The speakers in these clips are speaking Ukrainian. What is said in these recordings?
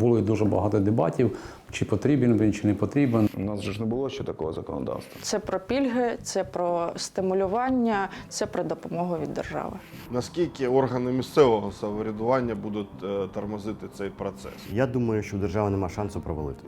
було дуже багато дебатів, чи потрібен він, чи не потрібен. У нас же ж не було ще такого законодавства. Це про пільги, це про стимулювання, це про допомогу від держави. Наскільки органи місцевого самоврядування будуть е, тормозити цей процес? Я думаю, що в держави нема шансу провалити.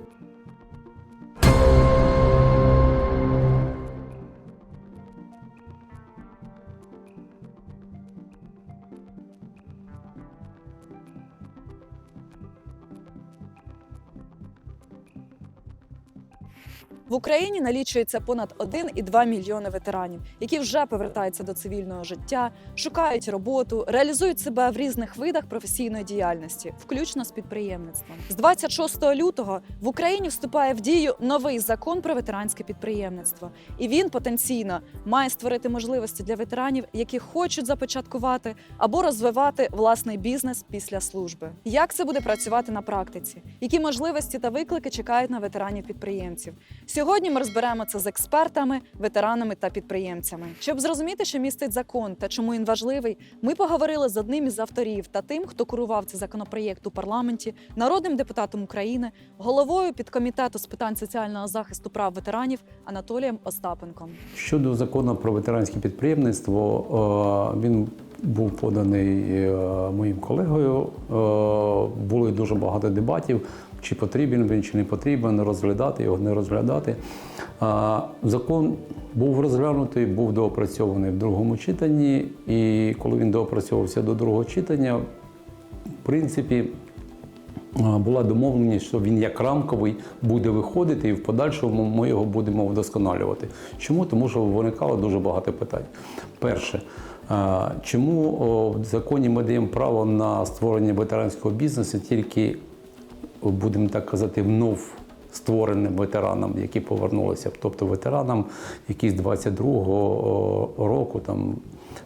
В Україні налічується понад 1,2 мільйони ветеранів, які вже повертаються до цивільного життя, шукають роботу, реалізують себе в різних видах професійної діяльності, включно з підприємництвом. З 26 лютого в Україні вступає в дію новий закон про ветеранське підприємництво, і він потенційно має створити можливості для ветеранів, які хочуть започаткувати або розвивати власний бізнес після служби. Як це буде працювати на практиці? Які можливості та виклики чекають на ветеранів підприємців? Сьогодні ми розберемо це з експертами, ветеранами та підприємцями. Щоб зрозуміти, що містить закон та чому він важливий, ми поговорили з одним із авторів та тим, хто курував цей законопроєкт у парламенті, народним депутатом України, головою підкомітету з питань соціального захисту прав ветеранів Анатолієм Остапенком. Щодо закону про ветеранське підприємництво, е, він був поданий е, моїм колегою. Е, Були дуже багато дебатів, чи потрібен він, чи не потрібен, розглядати його, не розглядати. Закон був розглянутий, був доопрацьований в другому читанні, і коли він доопрацьовувався до другого читання, в принципі, була домовленість, що він як рамковий буде виходити, і в подальшому ми його будемо вдосконалювати. Чому? Тому що виникало дуже багато питань. Перше, чому в законі ми даємо право на створення ветеранського бізнесу тільки, будемо так казати, внов створеним ветеранам, які повернулися, тобто ветеранам, які з 22-го року там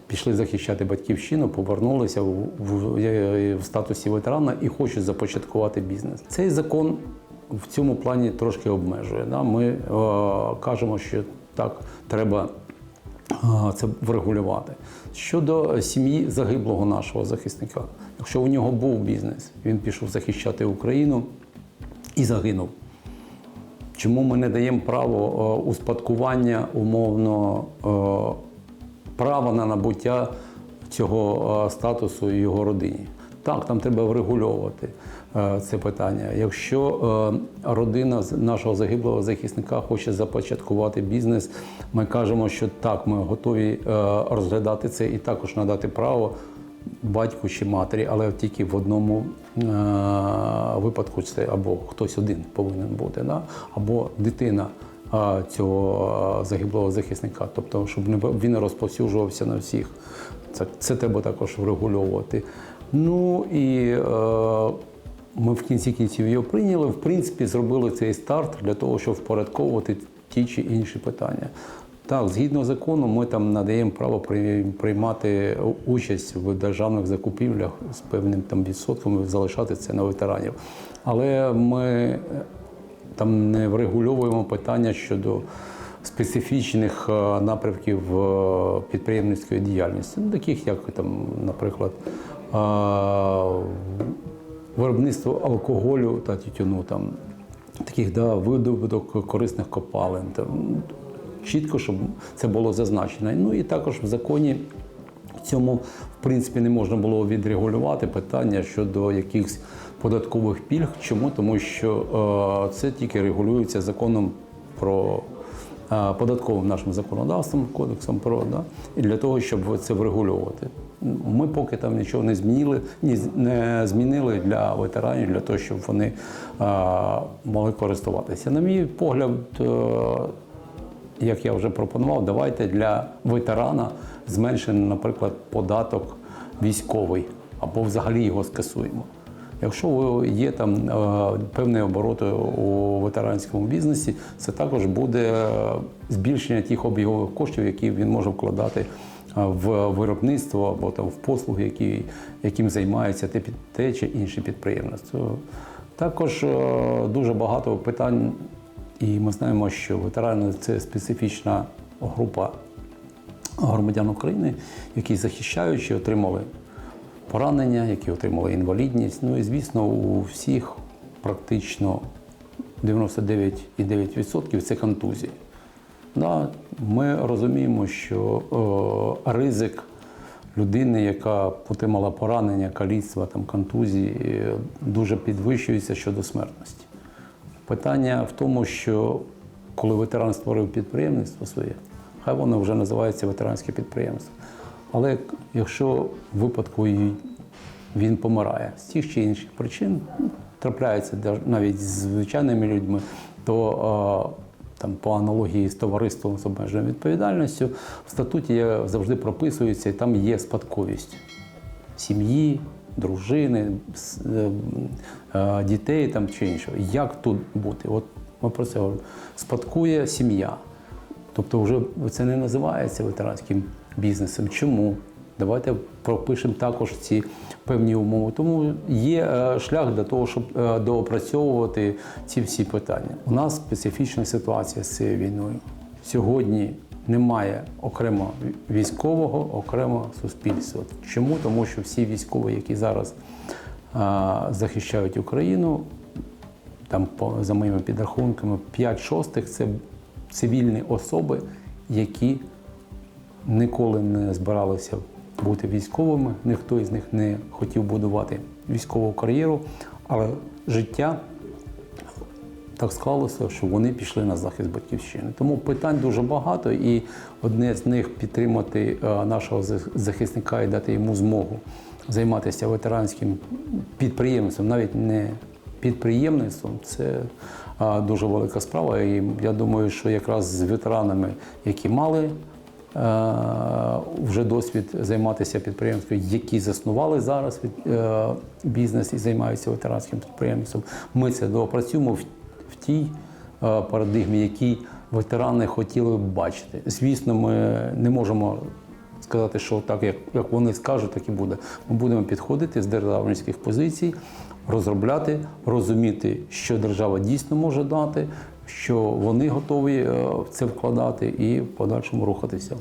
пішли захищати батьківщину, повернулися в, в, в статусі ветерана і хочуть започаткувати бізнес. Цей закон в цьому плані трошки обмежує. Да? Ми е, кажемо, що так треба е, це врегулювати. Щодо сім'ї загиблого нашого захисника, якщо у нього був бізнес, він пішов захищати Україну і загинув. Чому ми не даємо право е, успадкування умовно е, права на набуття цього е, статусу його родині? Так, там треба врегульовувати це питання. Якщо е, родина нашого загиблого захисника хоче започаткувати бізнес, ми кажемо, що так, ми готові е, розглядати це і також надати право батьку чи матері, але тільки в одному е, випадку це або хтось один повинен бути, або дитина е, цього е, загиблого захисника, тобто, щоб він не розповсюджувався на всіх. Це, це треба також врегульовувати. Ну і е, ми в кінці кінців його прийняли. В принципі, зробили цей старт для того, щоб впорядковувати ті чи інші питання. Так, згідно закону, ми там надаємо право приймати участь в державних закупівлях з певним там відсотком, залишати це на ветеранів. Але ми е, там не врегульовуємо питання щодо специфічних е, напрямків е, підприємницької діяльності, ну, таких як там, наприклад, виробництво алкоголю та тютюну, там, таких да, видобуток корисних копалин. Там, чітко, щоб це було зазначено. Ну і також в законі в цьому, в принципі, не можна було відрегулювати питання щодо якихось податкових пільг. Чому? Тому що е, це тільки регулюється законом про е, податковим нашим законодавством, кодексом про да, і для того, щоб це врегульовувати. Ми поки там нічого не змінили, ні, не змінили для ветеранів, для того, щоб вони е, могли користуватися. На мій погляд, е, як я вже пропонував, давайте для ветерана зменшимо, наприклад, податок військовий або взагалі його скасуємо. Якщо є там е, певні обороти у ветеранському бізнесі, це також буде е, збільшення тих обігових коштів, які він може вкладати в виробництво або там в послуги, які, яким займається те, те чи інше підприємництво. Також е, дуже багато питань і ми знаємо, що ветерани це специфічна група громадян України, які захищаючи, отримали поранення, які отримали інвалідність. Ну і звісно, у всіх практично 99,9% це контузії. Да, ми розуміємо, що е, ризик людини, яка отримала поранення, каліцтва, там, контузії, е, дуже підвищується щодо смертності. Питання в тому, що коли ветеран створив підприємництво своє, хай воно вже називається ветеранське підприємство. Але якщо в випадку він помирає з тих чи інших причин, ну, трапляється навіть з звичайними людьми, то е, там по аналогії з товариством з обмеженою відповідальністю в статуті завжди прописується, і там є спадковість сім'ї, дружини, е, е, дітей там чи іншого. Як тут бути? От ми про це говоримо. Спадкує сім'я. Тобто, вже це не називається ветеранським бізнесом. Чому? Давайте пропишемо також ці певні умови. Тому є е, шлях для того, щоб е, доопрацьовувати ці всі питання. У нас специфічна ситуація з цією війною. Сьогодні немає окремо військового, окремо суспільства. Чому? Тому що всі військові, які зараз е, захищають Україну, там за моїми підрахунками, 5 шостих це цивільні особи, які ніколи не збиралися бути військовими. Ніхто із них не хотів будувати військову кар'єру, але життя так склалося, що вони пішли на захист батьківщини. Тому питань дуже багато, і одне з них підтримати е, нашого захисника і дати йому змогу займатися ветеранським підприємством, навіть не підприємництвом. Це е, дуже велика справа. І я думаю, що якраз з ветеранами, які мали вже досвід займатися підприємством, які заснували зараз е, бізнес і займаються ветеранським підприємством. Ми це доопрацюємо в, в тій е, парадигмі, якій ветерани хотіли б бачити. Звісно, ми не можемо сказати, що так, як, як вони скажуть, так і буде. Ми будемо підходити з державницьких позицій, розробляти, розуміти, що держава дійсно може дати, що вони готові е, в це вкладати і в подальшому рухатися.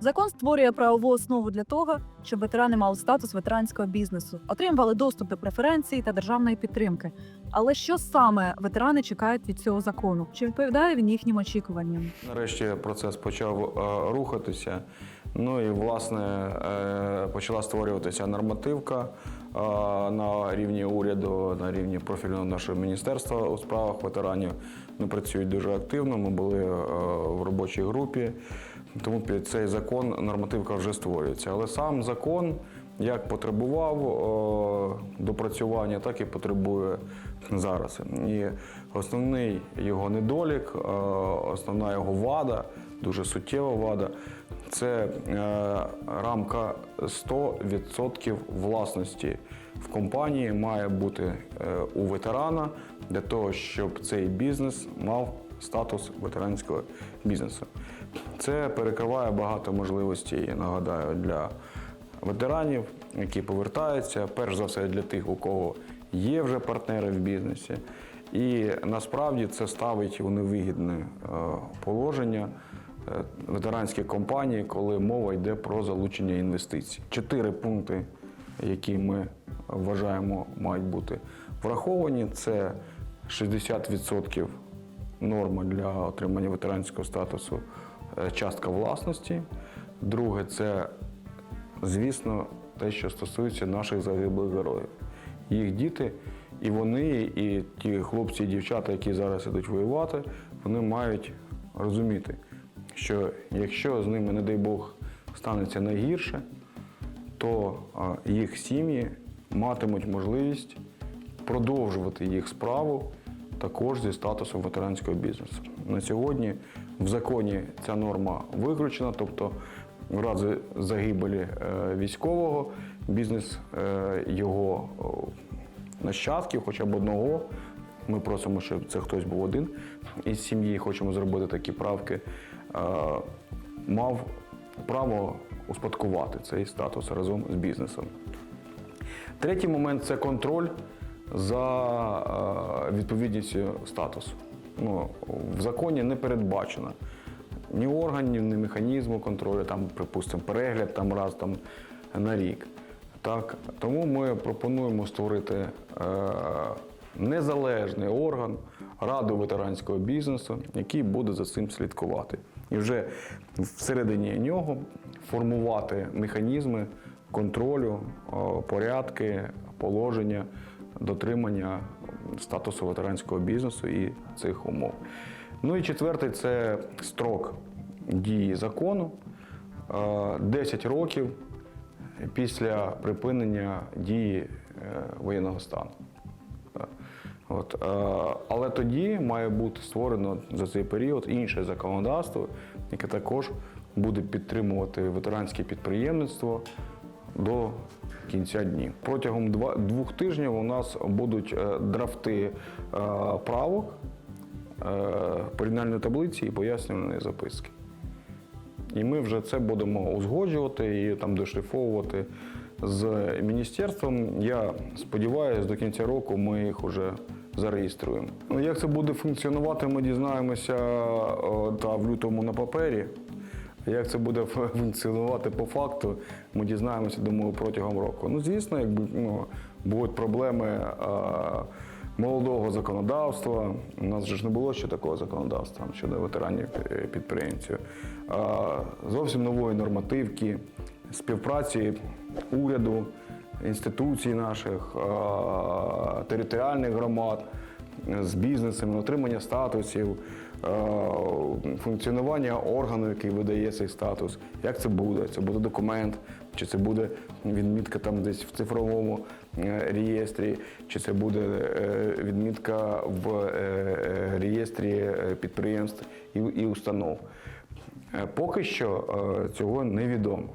Закон створює правову основу для того, щоб ветерани мали статус ветеранського бізнесу, отримували доступ до преференцій та державної підтримки. Але що саме ветерани чекають від цього закону? Чи відповідає він їхнім очікуванням? Нарешті процес почав е, рухатися. Ну і власне е, почала створюватися нормативка на рівні уряду, на рівні профільного нашого міністерства у справах ветеранів. Вони працюють дуже активно. Ми були е, в робочій групі. Тому під цей закон нормативка вже створюється. Але сам закон як потребував е, допрацювання, так і потребує зараз. І основний його недолік, е, основна його вада, дуже суттєва вада, це е, рамка 100% власності в компанії має бути е, у ветерана для того, щоб цей бізнес мав статус ветеранського бізнесу. Це перекриває багато можливостей, нагадаю, для ветеранів, які повертаються, перш за все для тих, у кого є вже партнери в бізнесі. І насправді це ставить у невигідне е, положення ветеранські компанії, коли мова йде про залучення інвестицій. Чотири пункти, які ми вважаємо мають бути враховані, це 60% норма для отримання ветеранського статусу е, частка власності. Друге, це, звісно, те, що стосується наших загиблих героїв. Їх діти, і вони, і ті хлопці і дівчата, які зараз ідуть воювати, вони мають розуміти, що якщо з ними, не дай Бог, станеться найгірше, то їх сім'ї матимуть можливість продовжувати їх справу також зі статусом ветеранського бізнесу. На сьогодні в законі ця норма виключена, тобто в разі загибелі е, військового бізнес е, його нащадків, хоча б одного. Ми просимо, щоб це хтось був один із сім'ї, хочемо зробити такі правки, мав право успадкувати цей статус разом з бізнесом. Третій момент це контроль за е, відповідністю статусу. Ну, в законі не передбачено ні органів, ні механізму контролю, там, припустимо, перегляд там раз там на рік. Так, тому ми пропонуємо створити е, незалежний орган раду ветеранського бізнесу, який буде за цим слідкувати. І вже всередині нього формувати механізми контролю, е, порядки, положення, дотримання статусу ветеранського бізнесу і цих умов. Ну і четвертий це строк дії закону. Е, 10 років після припинення дії е, воєнного стану. От, е, але тоді має бути створено за цей період інше законодавство, яке також буде підтримувати ветеранське підприємництво до кінця днів. Протягом двох тижнів у нас будуть е, драфти е, правок, порівняльної таблиці і пояснювальної записки. І ми вже це будемо узгоджувати і там дошліфовувати з міністерством. Я сподіваюся, до кінця року ми їх вже зареєструємо. Ну, Як це буде функціонувати, ми дізнаємося та в лютому на папері. Як це буде функціонувати по факту, ми дізнаємося, думаю, протягом року. Ну, звісно, якби ну, будуть проблеми е, молодого законодавства. У нас же ж не було ще такого законодавства щодо ветеранів е, підприємців. Е, зовсім нової нормативки, співпраці уряду, інституцій наших, територіальних громад з бізнесом, отримання статусів, функціонування органу, який видає цей статус. Як це буде? Це буде документ, чи це буде відмітка там десь в цифровому е, реєстрі, чи це буде е, відмітка в е, реєстрі підприємств і, установ. Поки що цього невідомо.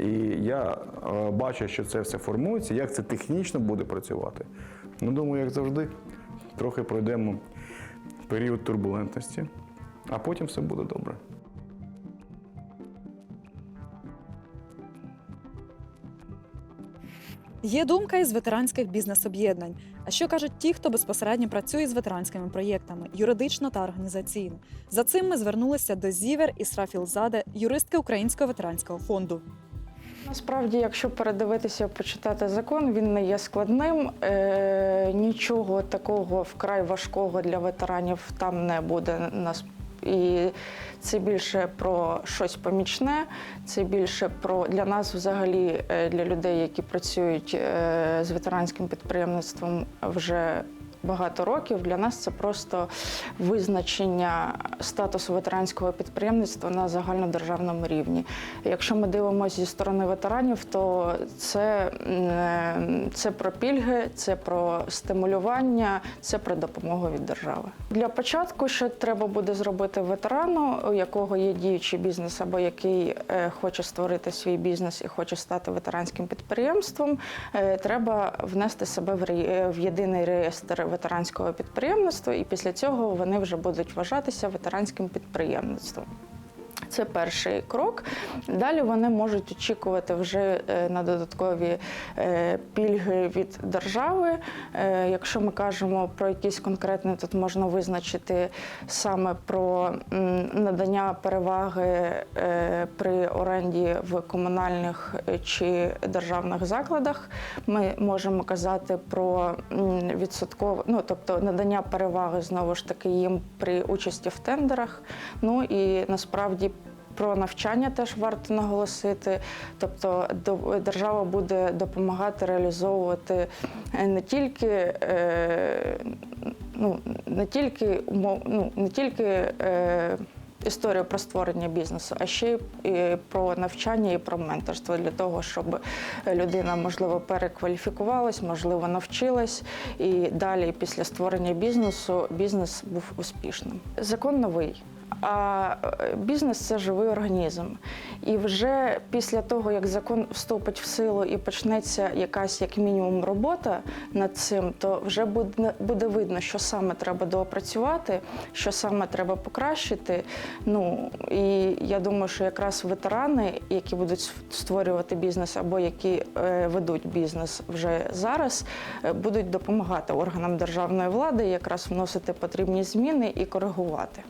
І я е, бачу, що це все формується. Як це технічно буде працювати? Ну, думаю, як завжди, трохи пройдемо період турбулентності, а потім все буде добре. Є думка із ветеранських бізнес-об'єднань. А що кажуть ті, хто безпосередньо працює з ветеранськими проєктами, юридично та організаційно? За цим ми звернулися до Зівер Ісрафілзаде, юристки Українського ветеранського фонду. Насправді, якщо передивитися, почитати закон, він не є складним. Е, нічого такого вкрай важкого для ветеранів там не буде. Нас і це більше про щось помічне, це більше про для нас, взагалі, е, для людей, які працюють е, з ветеранським підприємництвом вже багато років. Для нас це просто визначення статусу ветеранського підприємництва на загальнодержавному рівні. Якщо ми дивимося зі сторони ветеранів, то це, це про пільги, це про стимулювання, це про допомогу від держави. Для початку, що треба буде зробити ветерану, у якого є діючий бізнес або який е, хоче створити свій бізнес і хоче стати ветеранським підприємством, е, треба внести себе е, в єдиний реєстр ветеранського підприємництва, і після цього вони вже будуть вважатися ветеранським підприємництвом. Це перший крок. Далі вони можуть очікувати вже е, на додаткові е, пільги від держави. Е, Якщо ми кажемо про якісь конкретні, тут можна визначити саме про надання переваги при оренді в комунальних чи державних закладах. Ми можемо казати про відсоткове, ну тобто надання переваги знову ж таки їм при участі в тендерах. Ну і насправді. Про навчання теж варто наголосити, тобто держава буде допомагати реалізовувати е, не тільки, е, ну, не тільки умов, ну, не тільки е, історію про створення бізнесу, а ще й про навчання і про менторство для того, щоб людина можливо перекваліфікувалась, можливо, навчилась, і далі, після створення бізнесу, бізнес був успішним. Закон новий. А е, бізнес це живий організм. І вже після того, як закон вступить в силу і почнеться якась як мінімум робота над цим, то вже буде, буде видно, що саме треба доопрацювати, що саме треба покращити. Ну і я думаю, що якраз ветерани, які будуть створювати бізнес або які е, ведуть бізнес вже зараз, е, будуть допомагати органам державної влади якраз вносити потрібні зміни і коригувати.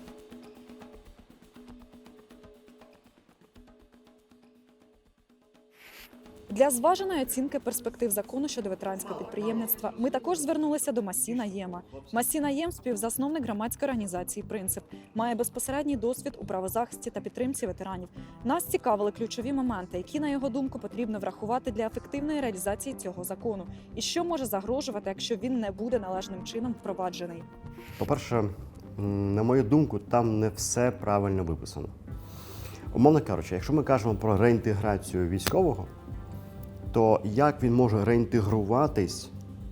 Для зваженої оцінки перспектив закону щодо ветеранського підприємництва ми також звернулися до Масіна Єма. Масіна Єм, співзасновник громадської організації Принцип, має безпосередній досвід у правозахисті та підтримці ветеранів. Нас цікавили ключові моменти, які на його думку потрібно врахувати для ефективної реалізації цього закону, і що може загрожувати, якщо він не буде належним чином впроваджений. По-перше, на мою думку, там не все правильно виписано. Умовно кажучи, якщо ми кажемо про реінтеграцію військового, то як він може реінтегруватись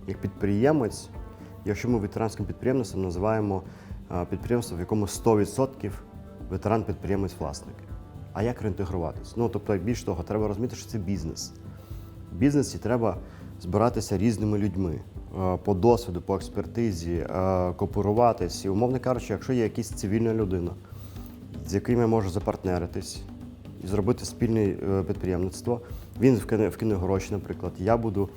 як підприємець, якщо ми ветеранським підприємництвом називаємо е, підприємство, в якому 100% ветеран підприємець власник. А як реінтегруватись? Ну тобто, більш того, треба розуміти, що це бізнес. В бізнесі треба збиратися різними людьми е, по досвіду, по експертизі, е, кооперуватись. І, умовно кажучи, якщо є якась цивільна людина, з яким я можу запартнеритись і зробити спільне підприємництво, він вкине, вкине гроші, наприклад, я буду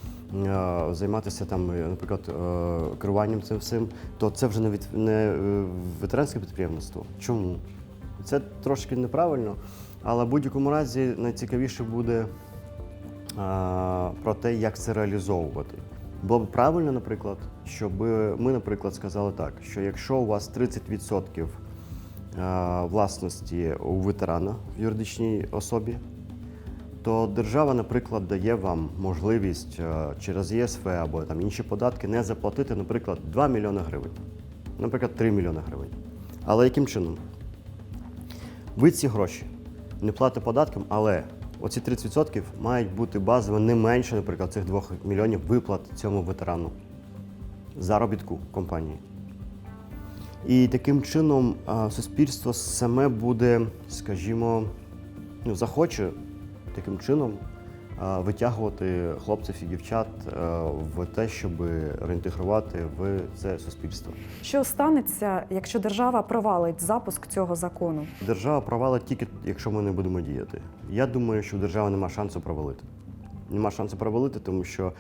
е, займатися там, е, наприклад, е, керуванням цим всім, то це вже не, від, не е, ветеранське підприємництво. Чому? Це трошки неправильно, але в будь-якому разі найцікавіше буде а, про те, як це реалізовувати. Було б правильно, наприклад, щоб ми, наприклад, сказали так, що якщо у вас 30% власності у ветерана в юридичній особі, то держава, наприклад, дає вам можливість е, через ЄСВ або там інші податки не заплатити, наприклад, 2 мільйони гривень, наприклад, 3 мільйони гривень. Але яким чином? Ви ці гроші не платите податком, але оці 30% мають бути базово не менше, наприклад, цих 2 мільйонів виплат цьому ветерану заробітку компанії. І таким чином суспільство саме буде, скажімо, ну, захоче таким чином витягувати хлопців і дівчат в те, щоб реінтегрувати в це суспільство. Що станеться, якщо держава провалить запуск цього закону? Держава провалить тільки, якщо ми не будемо діяти. Я думаю, що у держави нема шансу провалити. Нема шансу провалити, тому що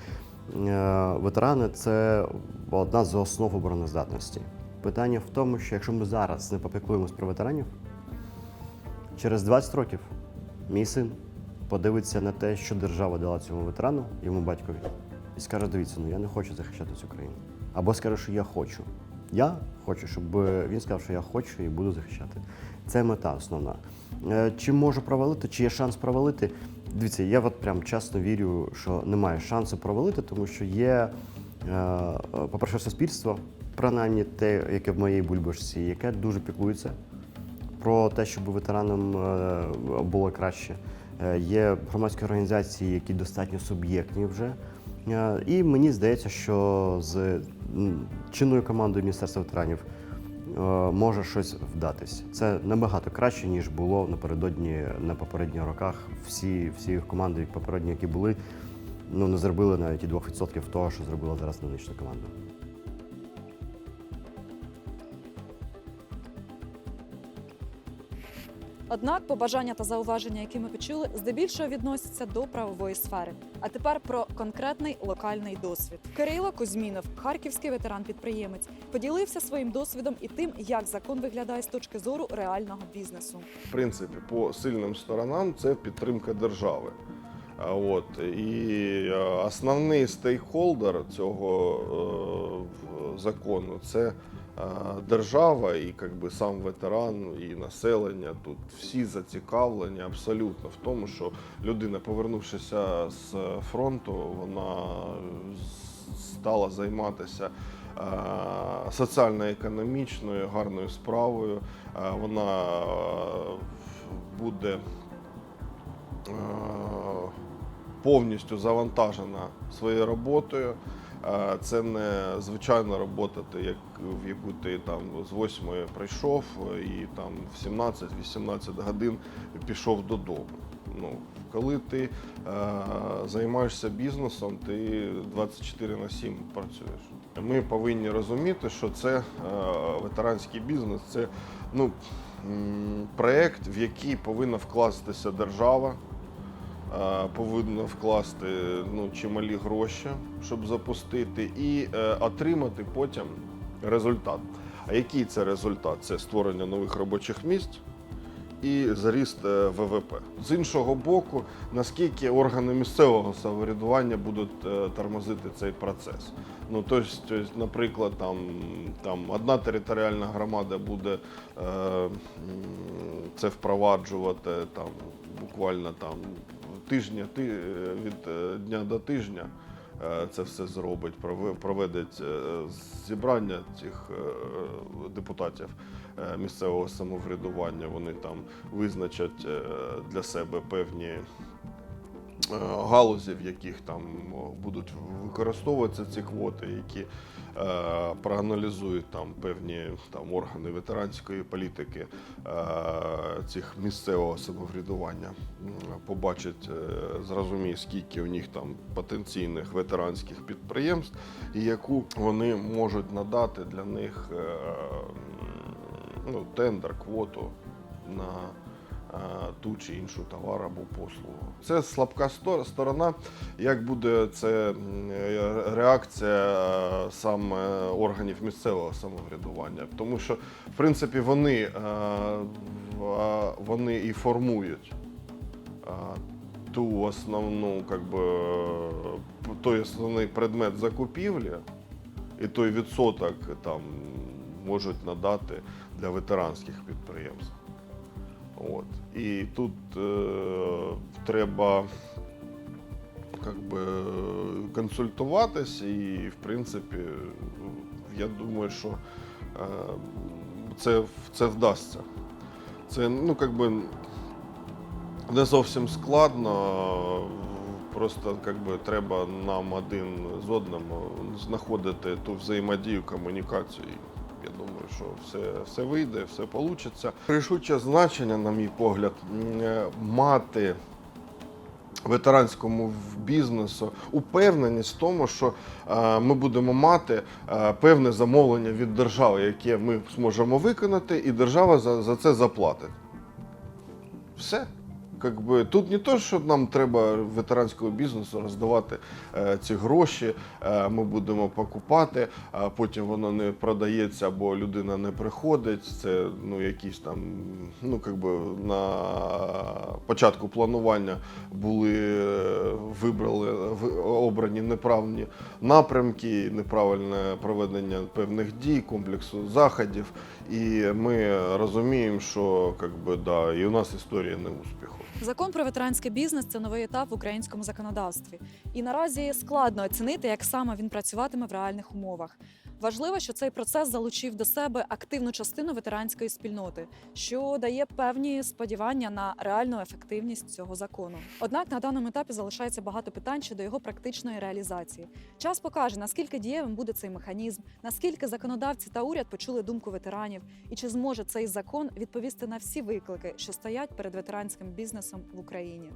е, ветерани це одна з основ обороноздатності. Питання в тому, що якщо ми зараз не попіклуємось про ветеранів, через 20 років мій син подивиться на те, що держава дала цьому ветерану, йому батькові, і скаже: дивіться, ну я не хочу захищати цю країну. Або скаже, що я хочу. Я хочу, щоб він сказав, що я хочу і буду захищати. Це мета основна. Е, Чи можу провалити, чи є шанс провалити? Дивіться, я от прям чесно вірю, що немає шансу провалити, тому що є, е, по-перше, суспільство, принаймні те, яке в моїй бульбашці, яке дуже піклується про те, щоб ветеранам е, було краще. Е, Є громадські організації, які достатньо суб'єктні вже. Е, І мені здається, що з чинною командою Міністерства ветеранів е, може щось вдатись. Це набагато краще, ніж було напередодні на попередніх роках. Всі, всі команди попередні, які були, ну не зробили навіть і 2% того, що зробила зараз нинішня команда. Однак побажання та зауваження, які ми почули, здебільшого відносяться до правової сфери. А тепер про конкретний локальний досвід. Кирило Кузьмінов, харківський ветеран-підприємець, поділився своїм досвідом і тим, як закон виглядає з точки зору реального бізнесу. В принципі, по сильним сторонам це підтримка держави. От і е, основний стейкхолдер цього е, закону це держава і как би, сам ветеран, і населення. Тут всі зацікавлені абсолютно в тому, що людина, повернувшися з фронту, вона стала займатися е, соціально-економічною гарною справою. Е, Вона е, буде е, повністю завантажена своєю роботою. Це не звичайна робота, як в яку ти там з 8 прийшов і там в 17-18 годин пішов додому. Ну, коли ти е, займаєшся бізнесом, ти 24 на 7 працюєш. Ми повинні розуміти, що це е, ветеранський бізнес, це ну, м, проект, в який повинна вкластися держава, е, повинна вкласти ну, чималі гроші, щоб запустити, і е, отримати потім результат. А який це результат? Це створення нових робочих місць і заріст е, ВВП. З іншого боку, наскільки органи місцевого самоврядування будуть тормозити цей процес. Ну, тобто, наприклад, там, там одна територіальна громада буде е, це впроваджувати там, буквально там, тижня ти, е, від е, дня до тижня. е, Це все зробить, прове- проведеть е, зібрання цих депутатів місцевого самоврядування. Вони там визначать для себе певні галузі, в яких там будуть використовуватися ці квоти, які е, проаналізують там певні там органи ветеранської політики е, цих місцевого самоврядування, побачать, е, зрозуміють, скільки у них там потенційних ветеранських підприємств, і яку вони можуть надати для них е, ну, тендер, квоту на е, ту чи іншу товар або послугу. Це слабка сто- сторона. Як буде це е, реакція е, саме органів місцевого самоврядування? Тому що, в принципі, вони, е, вони і формують е, ту основну, как е, той основний предмет закупівлі і той відсоток там можуть надати для ветеранських підприємств. От. І тут е, треба би, консультуватись, і, в принципі, я думаю, що е, це, це вдасться. Це ну, би, не зовсім складно. Просто би, треба нам один з одним знаходити ту взаємодію, комунікацію. Я думаю, що все, все вийде, все вийде. Рішуче значення, на мій погляд, е, мати ветеранському бізнесу упевненість в тому, що е, ми будемо мати е, певне замовлення від держави, яке ми зможемо виконати, і держава за, за це заплатить. Все. Как би, тут не то, що нам треба ветеранського бізнесу роздавати е, ці гроші, е, ми будемо покупати, а потім воно не продається або людина не приходить. Це ну, якісь там, ну, как би, на початку планування були е, вибрали обрані неправильні напрямки, неправильне проведення певних дій, комплексу заходів. І ми розуміємо, що как би, да, і у нас історія неуспіху. Закон про ветеранський бізнес це новий етап в українському законодавстві. І наразі складно оцінити, як саме він працюватиме в реальних умовах. Важливо, що цей процес залучив до себе активну частину ветеранської спільноти, що дає певні сподівання на реальну ефективність цього закону. Однак на даному етапі залишається багато питань щодо його практичної реалізації. Час покаже, наскільки дієвим буде цей механізм, наскільки законодавці та уряд почули думку ветеранів, і чи зможе цей закон відповісти на всі виклики, що стоять перед ветеранським бізнесом в Україні.